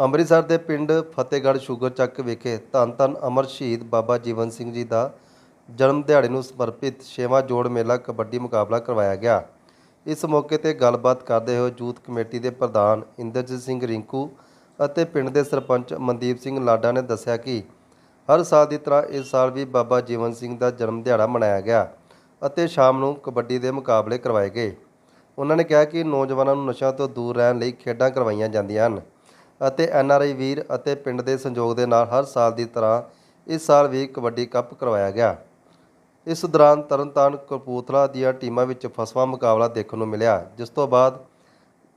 ਅੰਮ੍ਰਿਤਸਰ ਦੇ ਪਿੰਡ ਫਤਿਹਗੜ੍ਹ ਸ਼ੂਗਰ ਚੱਕ ਵਿਖੇ ਧੰਨ ਧੰਨ ਅਮਰ ਸ਼ਹੀਦ ਬਾਬਾ ਜੀਵਨ ਸਿੰਘ ਜੀ ਦਾ ਜਨਮ ਦਿਹਾੜੇ ਨੂੰ ਸਮਰਪਿਤ ਛੇਵਾਂ ਜੋੜ ਮੇਲਾ ਕਬੱਡੀ ਮੁਕਾਬਲਾ ਕਰਵਾਇਆ ਗਿਆ। ਇਸ ਮੌਕੇ ਤੇ ਗੱਲਬਾਤ ਕਰਦੇ ਹੋਏ ਯੂਥ ਕਮੇਟੀ ਦੇ ਪ੍ਰਧਾਨ ਇੰਦਰਜੀਤ ਸਿੰਘ ਰਿੰਕੂ ਅਤੇ ਪਿੰਡ ਦੇ ਸਰਪੰਚ ਮਨਦੀਪ ਸਿੰਘ ਲਾਡਾ ਨੇ ਦੱਸਿਆ ਕਿ ਹਰ ਸਾਲ ਦੀ ਤਰ੍ਹਾਂ ਇਸ ਸਾਲ ਵੀ ਬਾਬਾ ਜੀਵਨ ਸਿੰਘ ਦਾ ਜਨਮ ਦਿਹਾੜਾ ਮਨਾਇਆ ਗਿਆ ਅਤੇ ਸ਼ਾਮ ਨੂੰ ਕਬੱਡੀ ਦੇ ਮੁਕਾਬਲੇ ਕਰਵਾਏ ਗਏ। ਉਹਨਾਂ ਨੇ ਕਿਹਾ ਕਿ ਨੌਜਵਾਨਾਂ ਨੂੰ ਨਸ਼ਿਆਂ ਤੋਂ ਦੂਰ ਰਹਿਣ ਲਈ ਖੇਡਾਂ ਕਰਵਾਈਆਂ ਜਾਂਦੀਆਂ ਹਨ। ਅਤੇ ਐਨਆਰਆਈ ਵੀਰ ਅਤੇ ਪਿੰਡ ਦੇ ਸੰਯੋਗ ਦੇ ਨਾਲ ਹਰ ਸਾਲ ਦੀ ਤਰ੍ਹਾਂ ਇਸ ਸਾਲ ਵੀ ਕਬੱਡੀ ਕੱਪ ਕਰਵਾਇਆ ਗਿਆ। ਇਸ ਦੌਰਾਨ ਤਰਨਤਾਰਨ ਕਪੂਰਥਲਾ ਦੀਆਂ ਟੀਮਾਂ ਵਿੱਚ ਫਸਵਾ ਮੁਕਾਬਲਾ ਦੇਖਣ ਨੂੰ ਮਿਲਿਆ ਜਿਸ ਤੋਂ ਬਾਅਦ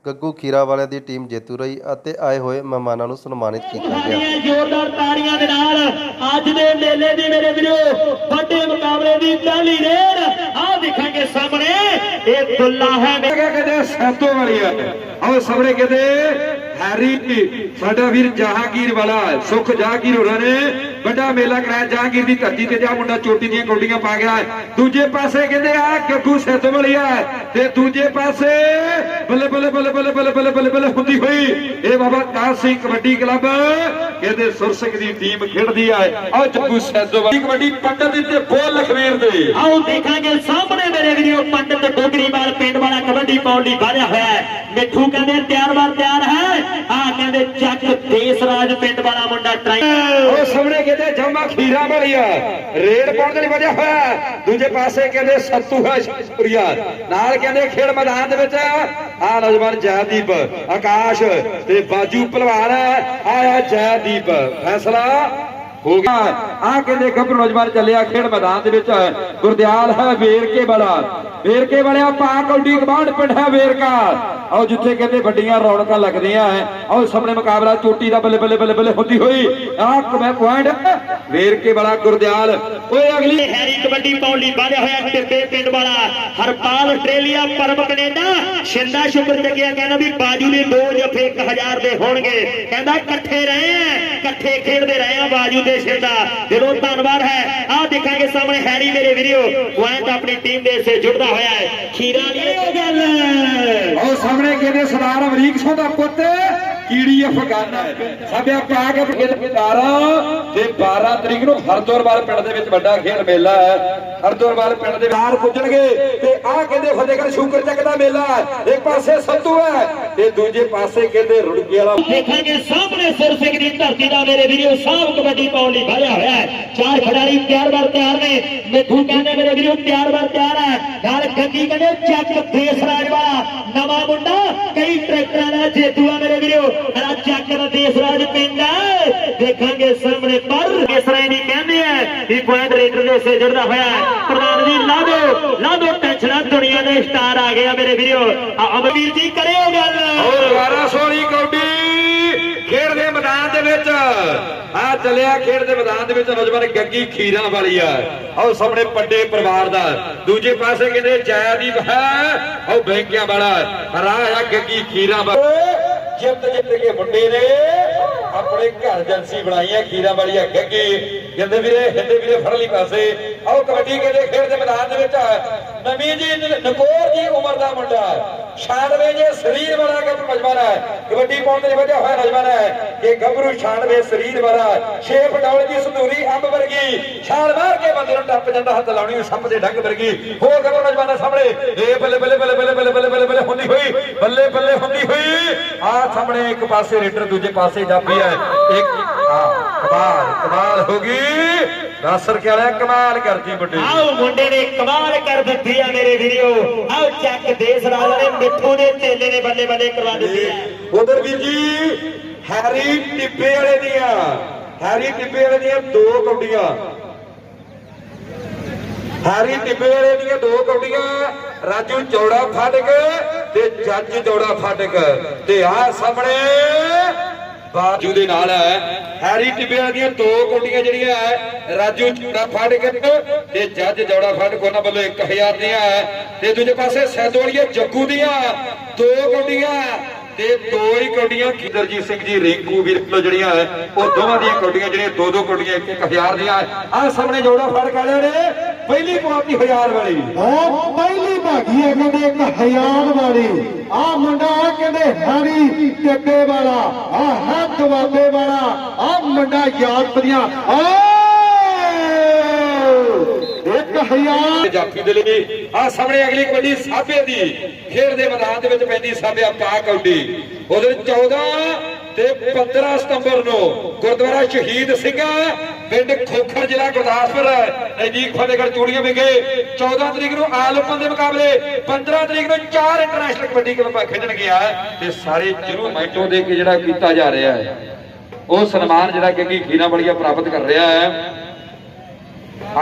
ਗੱਗੂ ਖੀਰਾ ਵਾਲਿਆਂ ਦੀ ਟੀਮ ਜੇਤੂ ਰਹੀ ਅਤੇ ਆਏ ਹੋਏ ਮਹਿਮਾਨਾਂ ਨੂੰ ਸਨਮਾਨਿਤ ਕੀਤਾ ਗਿਆ। ਜ਼ੋਰਦਾਰ ਤਾੜੀਆਂ ਦੇ ਨਾਲ ਅੱਜ ਦੇ ਮੇਲੇ ਦੀ ਮੇਰੇ ਵੀਰੋ ਵੱਡੇ ਮੁਕਾਬਲੇ ਦੀ ਪਹਿਲੀ ਰੇਡ ਆਹ ਦੇਖਾਂਗੇ ਸਾਹਮਣੇ ਇਹ ਦੁੱਲਾ ਹੈ। ਕਹਿੰਦੇ ਸੈਤੋ ਵਾਲੀ ਆ ਆਓ ਸਾਹਮਣੇ ਕਹਿੰਦੇ ਹੈਰੀ ਸਾਡਾ ਵੀਰ ਜਹਾਂਗੀਰ ਵਾਲਾ ਸੁਖ ਜਹਾਂਗੀਰ ਹੋਰਾਂ ਨੇ ਵੱਡਾ ਮੇਲਾ ਕਰਾਇਆ ਜਹਾਂਗੀਰ ਦੀ ਧਰਤੀ ਤੇ ਜਾ ਮੁੰਡਾ ਚੋਟੀ ਦੀਆਂ ਕੌਡੀਆਂ ਪਾ ਗਿਆ। ਹੈ। ਦੂਜੇ ਪਾਸੇ ਕਹਿੰਦੇ ਆ ਗੱਗੂ ਸੈਤੋ ਵਾਲੀ ਆ ਤੇ ਦੂਜੇ ਪਾਸੇ ਬੱਲੇ ਬੱਲੇ ਬੱਲੇ ਬੱਲੇ ਬੱਲੇ ਬੱਲੇ ਬੱਲੇ ਬੱਲੇ ਹੁੰਦੀ ਹੋਈ। ਇਹ ਬਾਬਾ ਦਾਸ ਸਿੰਘ ਕਬੱਡੀ ਕਲੱਬ ਕਹਿੰਦੇ ਸੁਰ ਸਿੰਘ ਦੀ ਟੀਮ ਖੇਡਦੀ ਆ। ਆਓ ਜੱਗੂ ਸੈਤੋ ਵਾਲੀ ਕਬੱਡੀ ਪੰਡਤ ਦੀ ਤੇ ਬੋਲ ਲਖਵੀਰ ਦੇ। ਆਓ ਦੇਖਾਂਗੇ ਸਾਹਮਣੇ ਮੇਰੇ ਵੀਰੋ ਪੰਡਤ ਡੋਗਰੀਵਾਲ ਪਿੰਡ ਵਾਲਾ ਕਬੱਡੀ ਪਾਉਣ ਲਈ ਵਧਿਆ ਹੋਇਆ ਹੈ। ਮਿੱਠੂ ਕਹਿੰਦੇ ਤਿਆਰ ਵਾਰ ਤਿਆਰ ਹੈ। ਆ ਕਹਿੰਦੇ ਚੱਕ ਦੇਸ ਰਾਜ ਪਿੰਡ ਵਾਲਾ ਮੁੰਡਾ ਟਰਾਈ ਉਹ ਸਾਹਮਣੇ ਕਹਿੰਦੇ ਜਮਾ ਖੀਰਾ ਵਾਲੀ ਰੇਡ ਪਾਉਣ ਦੇ ਲਈ ਵਜਾ ਹੋਇਆ। ਦੂਜੇ ਪਾਸੇ ਕਹਿੰਦੇ ਸੱਤੂ ਹੈ ਸ਼ਪੁਰੀਆ ਨਾਲ ਕਹਿੰਦੇ ਖੇਡ ਮੈਦਾਨ ਦੇ ਵਿੱਚ ਆ ਨੌਜਵਾਨ ਜੈਦੀਪ, ਆਕਾਸ਼ ਤੇ ਬਾਜੂ ਪਹਿਲਵਾਨ ਆਇਆ ਜੈਦੀਪ। ਫੈਸਲਾ ਹੋ ਗਿਆ। ਆ ਕਹਿੰਦੇ ਗੱਭਰੂ ਨੌਜਵਾਨ ਚੱਲਿਆ ਖੇਡ ਮੈਦਾਨ ਦੇ ਵਿੱਚ। ਗੁਰਦਿਆਲ ਹੈ ਵੇਰ ਕੇ ਵਾਲਾ। ਵੇਰਕੇ ਵਾਲਿਆ ਪਾ ਕੌਡੀ ਕਮਾਂਡ ਪਿੰਡ ਹੈ ਵੇਰਕਾ। ਆਓ ਜਿੱਥੇ ਕਹਿੰਦੇ ਵੱਡੀਆਂ ਰੌਣਕਾਂ ਲੱਗਦੀਆਂ ਐ। ਆਓ ਸਾਹਮਣੇ ਮੁਕਾਬਲਾ ਚੋਟੀ ਦਾ ਬੱਲੇ ਬੱਲੇ ਬੱਲੇ ਬੱਲੇ ਹੁੰਦੀ ਹੋਈ। ਆਹ ਕਮੈ ਪੁਆਇੰਟ ਵੇਰਕੇ ਵਾਲਾ ਗੁਰਦਿਆਲ। ਓਏ ਅਗਲੀ ਹੈਰੀ ਕਬੱਡੀ ਪਾਉਣ ਲਈ ਹੋਇਆ ਟਿੱਬੇ ਪਿੰਡ ਵਾਲਾ ਹਰਪਾਲ ਆਸਟ੍ਰੇਲੀਆ, ਪਰਮ ਕੈਨੇਡਾ। ਸ਼ਿੰਦਾ ਸ਼ੁਕਰ ਜਗਿਆ ਕਹਿੰਦਾ ਵੀ ਬਾਜੂ ਦੇ ਦੋ ਜਫੇ 1000 ਦੇ ਹੋਣਗੇ। ਕਹਿੰਦਾ ਇਕੱਠੇ ਰਹੇ ਆ ਇਕੱਠੇ ਖੇਡਦੇ ਰਹੇ ਆ ਬਾਜੂ ਦੇ ਸ਼ਿੰਦਾ ਦਿਲੋਂ ਧੰਨਵਾਦ ਹੈ। ਆਹ ਦੇਖਾਂਗੇ ਸਾਹਮਣੇ ਹੈਰੀ ਮੇਰੇ ਵੀਡੀਓ ਪੁਆਇੰਟ ਆਪਣੀ ਟੀਮ ਦੇ ਹਿੱਸੇ ਜੁੜਦਾ ਹੋਇਆ ਹੈ। ਖੀਰਾ ਨਹੀਂ ਗੱਲ ਆਓ ਸਾਹਮਣੇ ਕਹਿੰਦੇ ਸਰਦਾਰ ਅਮਰੀਕ ਸਿੰਘ ਦਾ ਪੁੱਤ। ਕੀੜੀ ਅਫਗਾਨਾ ਸਾਬਿਆ ਪਾ ਕੇ ਤੇ 12 ਤਰੀਕ ਨੂੰ ਹਰਦੋਰਵਾਲ ਪਿੰਡ ਦੇ ਵਿੱਚ ਵੱਡਾ ਖੇਡ ਮੇਲਾ ਹੈ ਹਰਦੋਰਵਾਲ ਪਿੰਡ ਦੇ ਬਾਹਰ ਪੁੱਜਣਗੇ ਤੇ ਆਹ ਕਹਿੰਦੇ ਫਤਿਹਗੜ੍ਹ ਸ਼ੂਕਰ ਚੱਕ ਦਾ ਮੇਲਾ ਹੈ। ਇੱਕ ਪਾਸੇ ਸੱਤੂ ਹੈ ਤੇ ਦੂਜੇ ਪਾਸੇ ਕਹਿੰਦੇ ਰੁੜਕੀ ਵਾਲਾ ਦੇਖਾਂਗੇ ਸਾਹਮਣੇ ਸੁਰ ਦੀ ਧਰਤੀ ਦਾ ਮੇਰੇ ਵੀਡੀਓ ਸਾਹਬ ਕਬੱਡੀ ਪਾਉਣ ਲਈ ਵਧਿਆ ਹੋਇਆ ਹੈ। ਚਾਰ ਖਿਡਾਰੀ ਤਿਆਰ ਬਰ ਤਿਆਰ ਨੇ। ਮਿੱਠੂ ਕਹਿੰਦੇ ਮੇਰੇ ਵੀਡੀਓ ਤਿਆਰ ਬਰ ਤਿਆਰ ਹੈ। ਨਾਲ ਗੱਗੀ ਕਹਿੰਦੇ ਚੱਕ ਦੇਸ ਵਾਲਾ ਨਵਾਂ ਮੁੰਡਾ, ਕਈ ਟਰੈਕਟਰਾਂ ਦਾ ਜੇਤੂ ਆ ਮੇਰੇ ਵੀਡੀਓ ਮੇਰਾ ਚੱਕ ਦੇਸ ਰਾਜ ਪਿੰਡ ਦੇਖਾਂਗੇ ਸਾਹਮਣੇ ਪਰ ਇਸ ਨਹੀਂ ਕਹਿੰਦੇ ਆ ਵੀ ਪੁਆਇੰਟ ਰੇਡਰ ਦੇ ਹਿੱਸੇ ਜੁੜਦਾ ਹੋਇਆ ਪ੍ਰਧਾਨ ਜੀ, ਲਾ ਦਿਓ ਲਾ ਦਿਓ ਟੈਨਸ਼ਨਾਂ ਦੁਨੀਆ ਦੇ ਸਟਾਰ ਆ ਗਏ ਆ ਮੇਰੇ ਵੀਡੀਓ ਆ ਜੀ, ਕਰਿਓ ਗੱਲ। ਔਰ 1200 ਕੌਡੀ ਖੇਡ ਦੇ ਮੈਦਾਨ ਦੇ ਵਿੱਚ। ਆ ਚੱਲਿਆ ਖੇਡ ਦੇ ਮੈਦਾਨ ਦੇ ਵਿੱਚ ਨੌਜਵਾਨ ਗੱਗੀ ਖੀਰਾਂ ਵਾਲੀ ਆ। ਆਓ ਸਾਹਮਣੇ ਪੱਡੇ ਪਰਿਵਾਰ ਦਾ। ਦੂਜੇ ਪਾਸੇ ਕਹਿੰਦੇ ਜੈਦੀਪ ਹੈ। ਆਓ ਬੈਂਕਿਆਂ ਵਾਲਾ। ਰਾਹ ਆ ਗੱਗੀ ਖੀਰਾਂ ਵਾਲਾ। ਜਿੱਤ ਜਿੱਤ ਕੇ ਮੁੰਡੇ ਨੇ ਆਪਣੇ ਘਰ ਏਜੰਸੀ ਬਣਾਈਆਂ ਹੈ ਖੀਰਾ ਵਾਲੀ ਆ ਗੱਗੀ। ਕਹਿੰਦੇ ਵੀਰੇ ਹਿੰਦੇ ਵੀਰੇ, ਫੜ ਲਈ ਪਾਸੇ। ਆਓ ਕਬੱਡੀ ਕਹਿੰਦੇ ਖੇਡ ਦੇ ਮੈਦਾਨ ਦੇ ਵਿੱਚ ਨਵੀਂ ਜੀ ਨਕੋਰ ਦੀ ਉਮਰ ਦਾ ਮੁੰਡਾ। 96 ਜੇ ਸਰੀਰ ਵਾਲਾ ਗੱਭਰੂ ਨੌਜਵਾਨ ਹੈ। ਕਬੱਡੀ ਪਾਉਣ ਦੇ ਲਈ ਹੋਇਆ ਨੌਜਵਾਨ ਹੈ। ਕਿ ਗੱਭਰੂ 96 ਸਰੀਰ ਵਾਲਾ। ਸ਼ੇਪ ਡੌਲ ਦੀ ਸੰਧੂਰੀ ਅੰਬ ਵਰਗੀ। ਛਾਲ ਮਾਰ ਕੇ ਬੰਦੇ ਨੂੰ ਟੱਪ ਜਾਂਦਾ, ਹੱਥ ਲਾਉਣੀ ਸੱਪ ਦੇ ਡੰਗ ਵਰਗੀ। ਹੋਰ ਗੱਭਰੂ ਨੌਜਵਾਨਾਂ ਸਾਹਮਣੇ? ਇਹ ਬੱਲੇ ਬੱਲੇ ਬੱਲੇ ਬੱਲੇ ਬੱਲੇ ਬੱਲੇ ਬੱਲੇ ਬੱਲੇ ਹੁੰਦੀ ਹੋਈ। ਬੱਲੇ ਬੱਲੇ ਹੁੰਦੀ ਹੋਈ। ਆ ਸਾਹਮਣੇ ਇੱਕ ਪਾਸੇ ਰੇਡਰ, ਦੂਜੇ ਪਾਸੇ ਜਾਪੀ ਹੈ। ਇੱਕ ਆ ਕਮਾਲ ਕਮਾਲ ਹੋ ਗਈ। ਨਾਸਰ ਕੇ ਵਾਲਿਆ ਕਮਾਲ ਕਰਦੀ ਵੱਡੀ। ਆਓ ਮੁੰਡੇ ਨੇ ਕਮਾਲ ਕਰ ਦਿੱਤੀ ਆ ਮੇਰੇ ਵੀਡੀਓ ਆਓ ਚੱਕ ਦੇਸ ਰਾਜ ਨੇ ਮਿੱਠੂ ਦੇ ਚੇਲੇ ਨੇ ਬੱਲੇ ਬੱਲੇ ਕਰਵਾ ਦਿੱਤੀ ਆ। ਉਧਰ ਵੀ ਜੀ ਹੈਰੀ ਟਿੱਬੇ ਵਾਲੇ ਦੀਆਂ ਹੈਰੀ ਟਿੱਬੇ ਵਾਲੇ ਦੀਆਂ ਦੋ ਕੌਡੀਆਂ। ਹੈਰੀ ਟਿੱਬੇ ਵਾਲੇ ਦੀਆਂ ਦੋ ਕੌਡੀਆਂ ਰਾਜੂ ਚੌੜਾ ਫਾਟਕ ਤੇ ਜੱਜ ਚੌੜਾ ਫਾਟਕ। ਤੇ ਆ ਸਾਹਮਣੇ ਬਾਜੂ ਦੇ ਨਾਲ ਹੈ। ਹੈਰੀ ਟਿੱਬੇ ਦੀਆਂ ਦੋ ਕੌਡੀਆਂ ਜਿਹੜੀਆਂ ਹੈ, ਰਾਜੂ ਚੌੜਾ ਫਾਟਕ ਤੇ ਜੱਜ ਚੌੜਾ ਫਾਟਕ ਉਹਨਾਂ ਵੱਲੋਂ 1000 ਦੀਆਂ ਤੇ ਦੂਜੇ ਪਾਸੇ ਸੈਦੋਲੀਏ ਜੱਗੂ ਦੀਆਂ ਦੋ ਕੌਡੀਆਂ ਤੇ ਦੋ ਹੀ ਕੌਡੀਆਂ ਖਿੰਦਰਜੀਤ ਸਿੰਘ ਜੀ ਰਿੰਕੂ ਵੀਰ ਕੋਲ ਜਿਹੜੀਆਂ ਹੈ ਉਹ ਦੋਵਾਂ ਦੀਆਂ ਕੌਡੀਆਂ ਜਿਹੜੀਆਂ ਦੋ ਦੋ ਕੌਡੀਆਂ ਇੱਕ ਇੱਕ ਹਜ਼ਾਰ ਦੀਆਂ ਆ ਸਾਹਮਣੇ ਜੋੜਾ ਫੜ ਕੇ ਆਲੇ ਨੇ ਪਹਿਲੀ ਪੁਆਤੀ ਹਜ਼ਾਰ ਵਾਲੀ। ਉਹ ਪਹਿਲੀ ਭਾਗੀ ਹੈ ਕਹਿੰਦੇ ਇੱਕ ਹਜ਼ਾਰ ਵਾਲੀ। ਆਹ ਮੁੰਡਾ ਕਹਿੰਦੇ ਹਰੀ ਟੱਬੇ ਵਾਲਾ। ਆਹ ਹੱਥ ਵਾਬੇ ਵਾਲਾ। ਆਹ ਮੁੰਡਾ ਯਾਦ ਪਰੀਆਂ ਆ 1000 ਜਾਫੀ ਦੇ ਲਈ ਆ ਸਾਹਮਣੇ ਅਗਲੀ ਕਬੱਡੀ ਸਾਬੇ ਦੀ, ਖੇਡ ਦੇ ਮੈਦਾਨ ਦੇ ਵਿੱਚ ਪੈਂਦੀ ਸਾਬਿਆ ਪਾ ਕਬੱਡੀ ਉਹਦੇ 14 ਤੇ 15 ਸਤੰਬਰ ਨੂੰ ਗੁਰਦੁਆਰਾ ਸ਼ਹੀਦ ਸਿੰਘ, ਪਿੰਡ ਖੋਖਰ ਜ਼ਿਲ੍ਹਾ ਗੁਰਦਾਸਪੁਰ, ਨਜ਼ਦੀਕ ਫਤਿਹਗੜ੍ਹ ਚੂੜੀਆਂ ਵਿਖੇ 14 ਤਰੀਕ ਨੂੰ ਆਲਮਪਨ ਦੇ ਮੁਕਾਬਲੇ 15 ਤਰੀਕ ਨੂੰ ਚਾਰ ਇੰਟਰਨੈਸ਼ਨਲ ਕਬੱਡੀ ਕਲੱਬਾਂ ਖੇਡਣ ਗਿਆ ਤੇ ਸਾਰੇ ਜਰੂਰ ਮੈਂਟੋ ਦੇ ਕੇ ਜਿਹੜਾ ਕੀਤਾ ਜਾ ਰਿਹਾ ਹੈ। ਉਹ ਸਨਮਾਨ ਜਿਹੜਾ ਕਿ ਖੀਰਾ ਬੜੀਆ ਪ੍ਰਾਪਤ ਕਰ ਰਿਹਾ ਹੈ।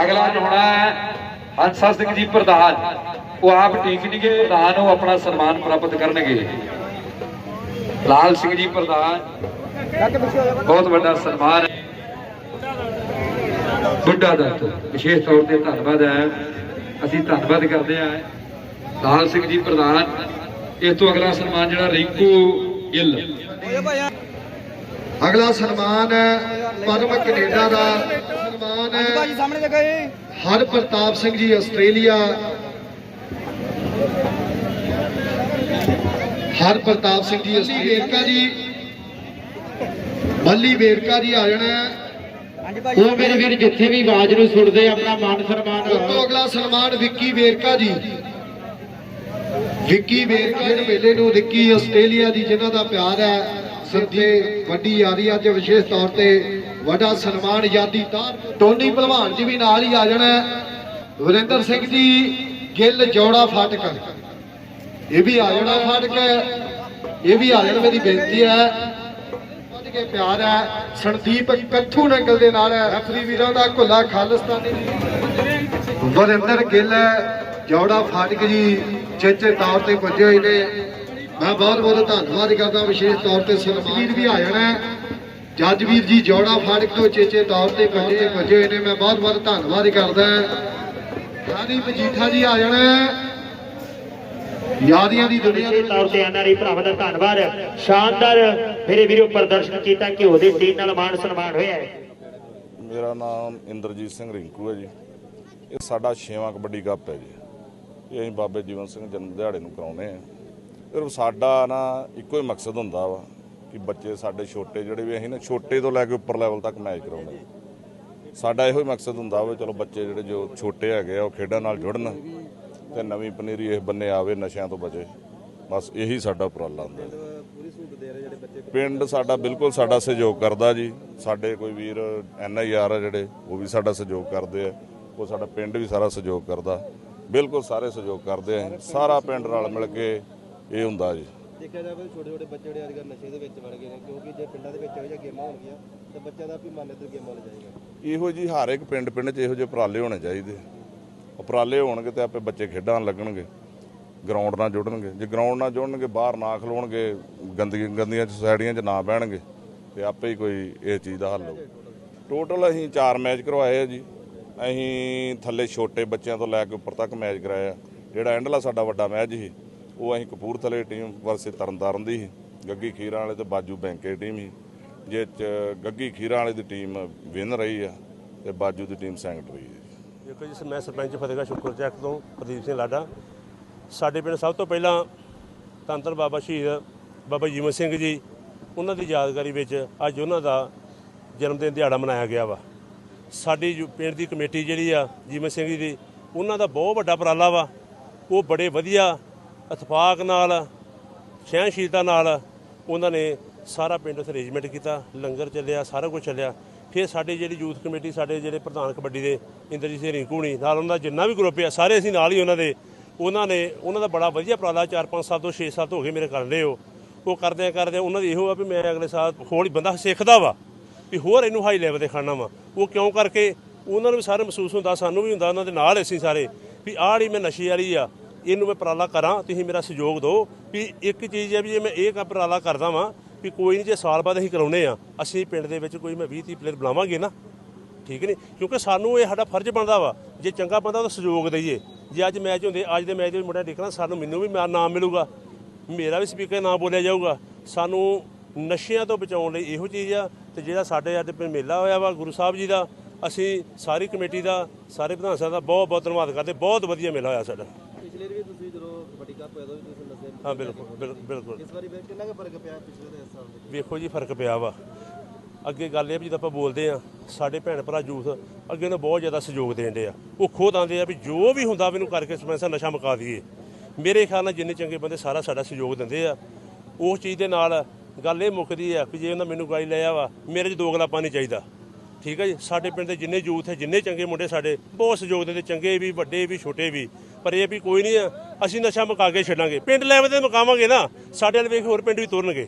ਅਗਲਾ ਜੋ ਹੋਣਾ ਹੈ ਹੰਸਾ ਸਿੰਘ ਜੀ ਪ੍ਰਧਾਨ। ਉਹ ਆਪ ਠੀਕ ਪ੍ਰਧਾਨ ਉਹ ਆਪਣਾ ਸਨਮਾਨ ਪ੍ਰਾਪਤ ਕਰਨਗੇ। ਲਾਲ ਸਿੰਘ ਜੀ ਪ੍ਰਧਾਨ, ਬਹੁਤ ਵੱਡਾ ਸਨਮਾਨ ਬੁੱਢਾ ਦਾ ਵਿਸ਼ੇਸ਼ ਤੌਰ ਤੇ ਧੰਨਵਾਦ ਹੈ। ਅਸੀਂ ਧੰਨਵਾਦ ਕਰਦੇ ਹਾਂ। ਲਾਲ ਸਿੰਘ ਜੀ ਪ੍ਰਧਾਨ, ਇਸ ਤੋਂ ਅਗਲਾ ਸਨਮਾਨ ਜਿਹੜਾ ਰਿੰਕੂ ਗਿੱਲ। ਅਗਲਾ ਸਨਮਾਨ ਪਰਮ ਕੈਨੇਡਾ ਦਾ ਸਨਮਾਨ ਭਾਜੀ ਸਾਹਮਣੇ ਦੇਖੋ ਜੀ। ਹਰ ਪ੍ਰਤਾਪ ਸਿੰਘ ਜੀ ਆਸਟ੍ਰੇਲੀਆ। ਹਰ ਪ੍ਰਤਾਪ ਸਿੰਘ ਜੀ ਆਸਟ੍ਰੇਲੀਆ ਜੀ। ਬੱਲੀ ਵੇਰਕਾ ਜੀ ਆ ਜਾਣਾ ਹੈ। ਉਹ ਮੇਰੇ ਵੀਰ ਜਿੱਥੇ ਵੀ ਆਵਾਜ਼ ਨੂੰ ਸੁਣਦੇ ਆਪਣਾ ਮਾਨ ਸਨਮਾਨ ਉਸ ਤੋਂ ਅਗਲਾ ਸਨਮਾਨ ਵਿੱਕੀ ਵੇਰਕਾ ਜੀ। ਵਿੱਕੀ ਵੇਰਕਾ ਦੇ ਮੇਲੇ ਨੂੰ ਵਿੱਕੀ ਆਸਟ੍ਰੇਲੀਆ ਦੀ ਜਿਨ੍ਹਾਂ ਦਾ ਪਿਆਰ ਹੈ ਸੰਦੇ ਵੱਡੀ ਯਾਰੀ ਅੱਜ ਵਿਸ਼ੇਸ਼ ਤੌਰ ਤੇ ਵੱਡਾ ਸਨਮਾਨ ਯਾਦੀ ਤਾਰ, ਟੋਨੀ ਭਲਵਾਨ ਜੀ ਵੀ ਨਾਲ ਹੀ ਆ ਜਾਣਾ ਵਰਿੰਦਰ ਸਿੰਘ ਜੀ ਗਿੱਲ ਜੋੜਾ ਫਾਟਕ। ਇਹ ਵੀ ਆ ਜਾਣਾ ਫਾਟਕ ਇਹ ਵੀ ਆ ਜਾਣ ਮੇਰੀ ਬੇਨਤੀ ਹੈ। ਵੱਧ ਕੇ ਪਿਆਰ ਹੈ। ਸੰਦੀਪ ਕੱਥੂ ਨੰਗਲ ਦੇ ਨਾਲ ਹੈ। ਰੈਫਰੀ ਵੀਰਾਂ ਦਾ ਘੁੱਲਾ ਖਾਲਿਸਤਾਨੀ। ਵਰਿੰਦਰ ਗਿੱਲ ਜੋੜਾ ਫਾਟਕ ਜੀ ਚੇਚੇ ਤੌਰ ਤੇ ਪੁੱਜੇ ਹੋਏ ਨੇ। ਮੈਂ ਬਹੁਤ ਬਹੁਤ ਧੰਨਵਾਦ ਕਰਦਾ। ਵਿਸ਼ੇਸ਼ ਤੌਰ ਤੇ ਸਲਮਾਨ ਵੀ ਆ ਜਾਣਾ ਹੈ। ਜੱਜ ਵੀਰ ਜੀ ਜੋੜਾ ਫਾਟਕ ਤੋਂ ਚੇਚੇ ਤੌਰ ਤੇ ਪੁੱਜੇ ਪੁੱਜੇ ਹੋਏ ਨੇ। ਮੈਂ ਬਹੁਤ ਬਹੁਤ ਧੰਨਵਾਦ ਕਰਦਾ ਯਾਦੀ ਮਜੀਠਾ ਜੀ ਆ ਜਾਣਾ। ਯਾਦੀਆਂ ਦੀ ਦੁਨੀਆ ਦੇ ਤੌਰ ਤੇ ਐਨਆਰਆਈ ਭਰਾਵਾਂ ਦਾ ਧੰਨਵਾਦ। ਸ਼ਾਨਦਾਰ ਮੇਰੇ ਵੀਰੋ ਪ੍ਰਦਰਸ਼ਨ ਕੀਤਾ ਘਿਓ ਦੇ ਟੀਮ ਨਾਲ ਮਾਣ ਸਨਮਾਨ ਹੋਇਆ ਹੈ। ਮੇਰਾ ਨਾਮ ਇੰਦਰਜੀਤ ਸਿੰਘ ਰਿੰਕੂ ਹੈ ਜੀ। ਇਹ ਸਾਡਾ ਛੇਵਾਂ ਕਬੱਡੀ ਕੱਪ ਹੈ ਜੀ। ਇਹ ਅਸੀਂ ਬਾਬੇ ਜੀਵਨ ਸਿੰਘ ਜਨਮ ਦਿਹਾੜੇ ਨੂੰ ਕਰਾਉਨੇ ਆ ਫਿਰ ਸਾਡਾ ਨਾ ਇੱਕੋ ਹੀ ਮਕਸਦ ਹੁੰਦਾ ਵਾ। ਕਿ ਬੱਚੇ ਸਾਡੇ ਛੋਟੇ ਜਿਹੜੇ ਵੀ ਅਸੀਂ ਨਾ, ਛੋਟੇ ਤੋਂ ਲੈ ਕੇ ਉੱਪਰ ਲੈਵਲ ਤੱਕ ਮੈਚ ਕਰਾਉਣੇ ਸਾਡਾ ਇਹੋ ਹੀ ਮਕਸਦ ਹੁੰਦਾ ਵਾ, ਚਲੋ ਬੱਚੇ ਜਿਹੜੇ ਜੋ ਛੋਟੇ ਹੈਗੇ ਆ, ਉਹ ਖੇਡਾਂ ਨਾਲ ਜੁੜਨ ਤੇ ਨਵੀਂ ਪਨੀਰੀ ਇਸ ਬੰਨੇ ਆਵੇ, ਨਸ਼ਿਆਂ ਤੋਂ ਬਚੇ। ਬਸ ਇਹੀ ਸਾਡਾ ਉਪਰਾਲਾ ਹੁੰਦਾ। ਜੀ ਪਿੰਡ ਸਾਡਾ ਬਿਲਕੁਲ ਸਾਡਾ ਸਹਿਯੋਗ ਕਰਦਾ ਜੀ। ਸਾਡੇ ਕੋਈ ਵੀਰ ਐਨ ਆਈ ਆਰ ਆ ਜਿਹੜੇ, ਉਹ ਵੀ ਸਾਡਾ ਸਹਿਯੋਗ ਕਰਦੇ ਆ। ਉਹ ਸਾਡਾ ਪਿੰਡ ਵੀ ਸਾਰਾ ਸਹਿਯੋਗ ਕਰਦਾ। ਬਿਲਕੁਲ ਸਾਰੇ ਸਹਿਯੋਗ ਕਰਦੇ ਆ। ਸਾਰਾ ਪਿੰਡ ਰਲ ਮਿਲ ਕੇ ਇਹ ਹੁੰਦਾ ਜੀ। ਦੇਖਿਆ ਜਾਵੇ ਛੋਟੇ ਛੋਟੇ ਬੱਚੇ ਜਿਹੜੇ ਅੱਜ ਨਸ਼ੇ ਦੇ ਵਿੱਚ ਵੜ ਗਏ ਨੇ, ਕਿਉਂਕਿ ਜੇ ਪਿੰਡਾਂ ਦੇ ਵਿੱਚ ਇਹੋ ਜਿਹੀਆਂ ਗੇਮਾਂ ਹੋਣਗੀਆਂ, ਤਾਂ ਬੱਚਿਆਂ ਦਾ ਵੀ ਮਨ ਇੱਧਰ ਗੇਮਾਂ ਵੱਲ ਜਾਏਗਾ। ਇਹੋ ਜੀ ਹਰ ਇੱਕ ਪਿੰਡ ਪਿੰਡ 'ਚ ਇਹੋ ਜਿਹੇ ਉਪਰਾਲੇ ਹੋਣੇ ਚਾਹੀਦੇ। ਉਪਰਾਲੇ ਹੋਣਗੇ ਤੇ ਆਪੇ ਬੱਚੇ ਖੇਡਾਂ ਲੱਗਣਗੇ ਗਰਾਊਂਡ ਨਾਲ ਜੁੜਨਗੇ। ਜੇ ਗਰਾਊਂਡ ਨਾਲ ਜੁੜਨਗੇ, ਬਾਹਰ ਨਾ ਖਲੋਣਗੇ, ਗੰਦਗੀ, ਗੰਦੀਆਂ ਸੁਸਾਇਟੀਆਂ 'ਚ ਨਾ ਬਹਿਣਗੇ, ਤੇ ਆਪੇ ਹੀ ਕੋਈ ਇਹ ਚੀਜ਼ ਦਾ ਹੱਲ ਹੋਊ ਟੋਟਲ ਅਸੀਂ 4 ਮੈਚ ਕਰਵਾਏ ਆ ਜੀ। ਅਸੀਂ ਥੱਲੇ ਛੋਟੇ ਬੱਚਿਆਂ ਤੋਂ ਲੈ ਕੇ ਉੱਪਰ ਤੱਕ ਮੈਚ ਕਰਾਇਆ। ਜਿਹੜਾ ਐਂਡਲਾ ਸਾਡਾ ਵੱਡਾ ਮੈਚ ਸੀ ਉਹ ਅਸੀਂ ਕਪੂਰਥਲੇ ਟੀਮ ਵਰਸੇ ਤਰਨਤਾਰਨ ਦੀ ਸੀ। ਗੱਗੀ ਖੀਰਾਂ ਵਾਲੇ ਤੇ ਬਾਜੂ ਬੈਂਕੇ ਟੀਮ ਸੀ। ਜਿਹ 'ਚ ਗੱਗੀ ਖੀਰਾਂ ਵਾਲੇ ਦੀ ਟੀਮ ਵਿਨ ਰਹੀ ਆ ਤੇ ਬਾਜੂ ਦੀ ਟੀਮ ਸੈਂਕਟ ਰਹੀ ਹੈ ਦੇਖੋ ਜੀ, ਮੈਂ ਸਰਪੰਚ ਫਤਿਹਗੜ੍ਹ ਸ਼ੁਕਰ ਚੱਕ ਤੋਂ ਪ੍ਰਦੀਪ ਸਿੰਘ ਲਾਡਾ। ਸਾਡੇ ਪਿੰਡ ਸਭ ਤੋਂ ਪਹਿਲਾਂ ਧੰਨ ਧੰਨ ਬਾਬਾ ਸ਼ਹੀਦ ਬਾਬਾ ਜੀਵਨ ਸਿੰਘ ਜੀ, ਉਹਨਾਂ ਦੀ ਯਾਦਗਾਰੀ ਵਿੱਚ ਅੱਜ ਉਹਨਾਂ ਦਾ ਜਨਮ ਦਿਨ ਦਿਹਾੜਾ ਮਨਾਇਆ ਗਿਆ ਵਾ। ਸਾਡੀ ਜੋ ਪਿੰਡ ਦੀ ਕਮੇਟੀ ਜਿਹੜੀ ਆ ਜੀਵਨ ਸਿੰਘ ਜੀ ਦੀ, ਉਹਨਾਂ ਦਾ ਬਹੁਤ ਵੱਡਾ ਉਪਰਾਲਾ ਵਾ। ਉਹ ਬੜੇ ਵਧੀਆ ਇਤਫਾਕ ਨਾਲ, ਸਹਿਣਸ਼ੀਲਤਾ ਨਾਲ ਉਹਨਾਂ ਨੇ ਸਾਰਾ ਪਿੰਡ ਉੱਥੇ ਅਰੇਂਜਮੈਂਟ ਕੀਤਾ, ਲੰਗਰ ਚੱਲਿਆ, ਸਾਰਾ ਕੁਝ ਚੱਲਿਆ। ਫਿਰ ਸਾਡੇ ਜਿਹੜੀ ਯੂਥ ਕਮੇਟੀ, ਸਾਡੇ ਜਿਹੜੇ ਪ੍ਰਧਾਨ ਕਬੱਡੀ ਦੇ ਇੰਦਰਜੀਤ ਸਿੰਘ ਰਿੰਕੂਣੀ ਨਾਲ ਉਹਨਾਂ ਦਾ ਜਿੰਨਾ ਵੀ ਗਰੁੱਪ ਆ, ਸਾਰੇ ਅਸੀਂ ਨਾਲ ਹੀ ਉਹਨਾਂ ਦੇ, ਉਹਨਾਂ ਨੇ, ਉਹਨਾਂ ਦਾ ਬੜਾ ਵਧੀਆ ਉਪਰਾਲਾ 4-5 ਸਾਲ ਤੋਂ 6 ਸਾਲ ਤੋਂ ਹੋ ਗਏ ਮੇਰੇ ਕਰ ਰਹੇ ਹੋ ਉਹ ਕਰਦੇ ਕਰਦੇ ਉਹਨਾਂ ਦੀ ਇਹੋ ਆ ਵੀ ਮੈਂ ਅਗਲੇ ਸਾਲ ਹੋਰ ਬੰਦਾ ਸਿੱਖਦਾ ਵਾ, ਵੀ ਹੋਰ ਇਹਨੂੰ ਹਾਈ ਲੈਵਲ ਤੇ ਖਾਣਾ ਵਾ। ਉਹ ਕਿਉਂ ਕਰਕੇ, ਉਹਨਾਂ ਨੂੰ ਵੀ ਸਾਰੇ ਮਹਿਸੂਸ ਹੁੰਦਾ, ਸਾਨੂੰ ਵੀ ਹੁੰਦਾ, ਉਹਨਾਂ ਦੇ ਨਾਲ ਅਸੀਂ ਸਾਰੇ, ਵੀ ਆਹ ਮੈਂ ਨਸ਼ੇ ਵਾਲੀ ਆ ਇਹਨੂੰ ਮੈਂ ਉਪਰਾਲਾ ਕਰਾਂ, ਤੁਸੀਂ ਮੇਰਾ ਸਹਿਯੋਗ ਦਿਓ ਵੀ ਇੱਕ ਚੀਜ਼ ਹੈ ਵੀ ਜੇ ਮੈਂ ਇਹ ਉਪਰਾਲਾ ਕਰਦਾ ਵਾਂ ਵੀ ਕੋਈ ਨਹੀਂ ਜੇ ਸਾਲ ਬਾਅਦ ਅਸੀਂ ਕਰਾਉਨੇ ਆ, ਅਸੀਂ ਪਿੰਡ ਦੇ ਵਿੱਚ ਕੋਈ ਮੈਂ 20 30 ਪਲੇਅਰ ਬੁਲਾਵਾਂਗੇ ਨਾ, ਠੀਕ ਨਹੀਂ? ਕਿਉਂਕਿ ਸਾਨੂੰ ਇਹ ਸਾਡਾ ਫਰਜ਼ ਬਣਦਾ ਵਾ, ਜੇ ਚੰਗਾ ਬੰਦਾ ਉਹਦਾ ਸਹਿਯੋਗ ਦਈਏ। ਜੇ ਅੱਜ ਮੈਚ ਹੁੰਦੇ, ਅੱਜ ਦੇ ਮੈਚ ਵਿੱਚ ਮੁੰਡਾ ਦੇਖਣਾ, ਸਾਨੂੰ ਮੈਨੂੰ ਵੀ ਮਾ- ਨਾਮ ਮਿਲੂਗਾ, ਮੇਰਾ ਵੀ ਸਪੀਕਰ ਨਾਮ ਬੋਲਿਆ ਜਾਊਗਾ। ਸਾਨੂੰ ਨਸ਼ਿਆਂ ਤੋਂ ਬਚਾਉਣ ਲਈ ਇਹੋ ਚੀਜ਼ ਆ ਤੇ ਜਿਹੜਾ ਸਾਡੇ ਅੱਜ ਮੇਲਾ ਹੋਇਆ ਵਾ ਗੁਰੂ ਸਾਹਿਬ ਜੀ ਦਾ, ਅਸੀਂ ਸਾਰੀ ਕਮੇਟੀ ਦਾ, ਸਾਰੇ ਪ੍ਰਧਾਨ ਸਾਹਿਬ ਦਾ ਬਹੁਤ ਬਹੁਤ ਧੰਨਵਾਦ ਕਰਦੇ, ਬਹੁਤ ਵਧੀਆ ਮੇਲਾ ਹੋਇਆ ਸਾਡਾ। ਤੁਸੀਂ ਹਾਂ ਬਿਲਕੁਲ ਬਿਲ- ਬਿਲਕੁਲ ਇਸ ਵਾਰੀ ਫਿਰ ਕਿੰਨਾ ਕੁ ਫ਼ਰਕ ਪਿਆ ਪਿਛਲੇ ਦੇ ਇਸ ਸਾਲ ਦੇ ਵੇਖੋ ਜੀ ਫ਼ਰਕ ਪਿਆ ਵਾ। ਅੱਗੇ ਗੱਲ ਇਹ ਵੀ ਜਦੋਂ ਆਪਾਂ ਬੋਲਦੇ ਆ ਸਾਡੇ ਭੈਣ ਭਰਾ ਯੂਥ ਅੱਗੇ ਨੂੰ ਬਹੁਤ ਜ਼ਿਆਦਾ ਸਹਿਯੋਗ ਦੇਣ ਦੇ ਆ। ਉਹ ਖੁਦ ਆਂਦੇ ਆ ਵੀ ਜੋ ਵੀ ਹੁੰਦਾ ਮੈਨੂੰ ਕਰਕੇ ਸਮੈਸਾ ਨਸ਼ਾ ਮੁਕਾ ਦਈਏ। ਮੇਰੇ ਖਿਆਲ ਨਾਲ ਜਿੰਨੇ ਚੰਗੇ ਬੰਦੇ ਸਾਰਾ ਸਾਡਾ ਸਹਿਯੋਗ ਦਿੰਦੇ ਆ। ਉਸ ਚੀਜ਼ ਦੇ ਨਾਲ ਗੱਲ ਇਹ ਮੁੱਕਦੀ ਆ ਕਿ ਜੇ ਉਹਨਾਂ ਮੈਨੂੰ ਗਾਲੀ ਲਿਆ ਵਾ ਮੇਰੇ 'ਚ ਦੋ ਗਲਾਪਾਂ ਨਹੀਂ ਚਾਹੀਦਾ। ਠੀਕ ਹੈ ਜੀ? ਸਾਡੇ ਪਿੰਡ ਦੇ ਜਿੰਨੇ ਯੂਥ ਹੈ ਜਿੰਨੇ ਚੰਗੇ ਮੁੰਡੇ ਸਾਡੇ ਬਹੁਤ ਸਹਿਯੋਗ ਦਿੰਦੇ। ਚੰਗੇ ਵੀ ਵੱਡੇ ਵੀ ਛੋਟੇ ਵੀ। ਪਰ ਇਹ ਵੀ ਕੋਈ ਨਹੀਂ ਆ ਅਸੀਂ ਨਸ਼ਾ ਮੁਕਾ ਕੇ ਛੱਡਾਂਗੇ। ਪਿੰਡ ਲੈਵਲ ਤੇ ਮੁਕਾਵਾਂਗੇ ਨਾ, ਸਾਡੇ ਵਾਲੇ ਵੇਖ ਹੋਰ ਪਿੰਡ ਵੀ ਤੁਰਨਗੇ।